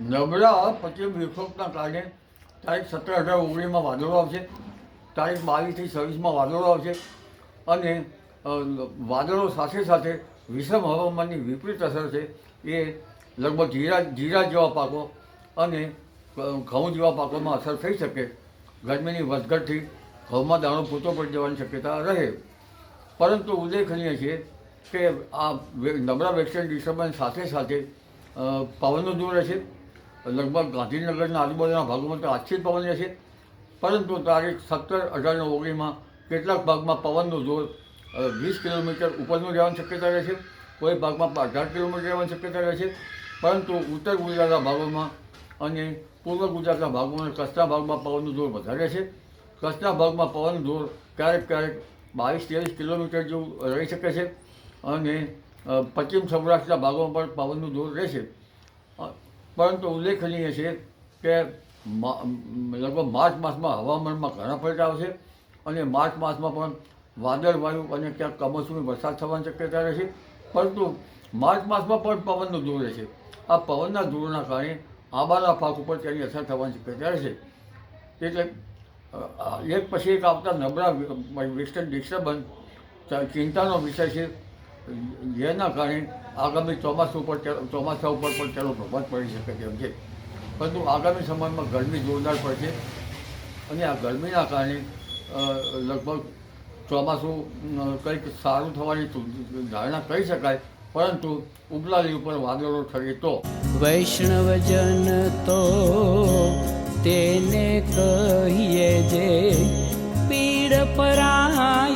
નબળા પશ્ચિમ વિક્ષોભના કારણે તારીખ સત્તર અઢાર ઓગણીસમાં વાદળો આવશે, તારીખ બાવીસથી છવ્વીસમાં વાદળો આવશે અને વાદળો સાથે સાથે વિષમ હવામાનની વિપરીત અસર છે, એ લગભગ જીરા જીરા જેવા પાકો અને ઘઉં જેવા પાકોમાં અસર થઈ શકે. ગરમીની વધઘટથી ઘઉંમાં દાણો પૂરતો પડી જવાની શક્યતા રહે. પરંતુ ઉલ્લેખનીય છે કે આ નબળા વેક્સિન ડિસ્ટર્બન્સ સાથે સાથે પવનો દૂર રહેશે. લગભગ ગાંધીનગરના આજુબાજુના ભાગોમાં તો આછી જ પવન રહેશે. પરંતુ તારીખ સત્તર અઢાર ઓગણીસમાં કેટલાક ભાગમાં પવનનું જોર વીસ કિલોમીટર ઉપરનું રહેવાની શક્યતા રહેશે. કોઈ ભાગમાં અઢાર કિલોમીટર રહેવાની શક્યતા રહેશે. પરંતુ ઉત્તર ગુજરાતના ભાગોમાં અને પૂર્વ ગુજરાતના ભાગોમાં કચ્છના ભાગમાં પવનનું જોર વધારે છે. કચ્છના ભાગમાં પવનનું જોર ક્યારેક ક્યારેક બાવીસ ત્રેવીસ કિલોમીટર જેવું રહી શકે છે. અને પશ્ચિમ સૌરાષ્ટ્રના ભાગોમાં પણ પવનનું જોર રહેશે. પરંતુ ઉલ્લેખનીય છે કે લગભગ માર્ચ માસમાં હવામાનમાં ઘણા પલટા આવશે અને માર્ચ માસમાં પણ વાદળવાયુ અને ક્યાંક કમોસમી વરસાદ થવાની શક્યતા રહેશે પરંતુ માર્ચ માસમાં પણ પવનનું જોર રહેશે આ પવનના જોરના કારણે આંબાના પાક ઉપર તેની અસર થવાની શક્યતા રહેશે એટલે એક પછી એક આવતા નબળા વેસ્ટર્ન ડિસ્ટર્બન્સ ચિંતાનો વિષય છે. જેના કારણે આગામી ચોમાસું ઉપર ચોમાસા ઉપર પણ તેનો પ્રભાવ પડી શકે તેમ છે. પરંતુ આગામી સમયમાં ગરમી જોરદાર પડશે અને આ ગરમીના કારણે લગભગ ચોમાસું કંઈક સારું થવાની ધારણા કરી શકાય, પરંતુ ઉપલાલી ઉપર વાદળો ઠરે તો? વૈષ્ણવજન તો તેને કહીએ જે પીડ પરાઈ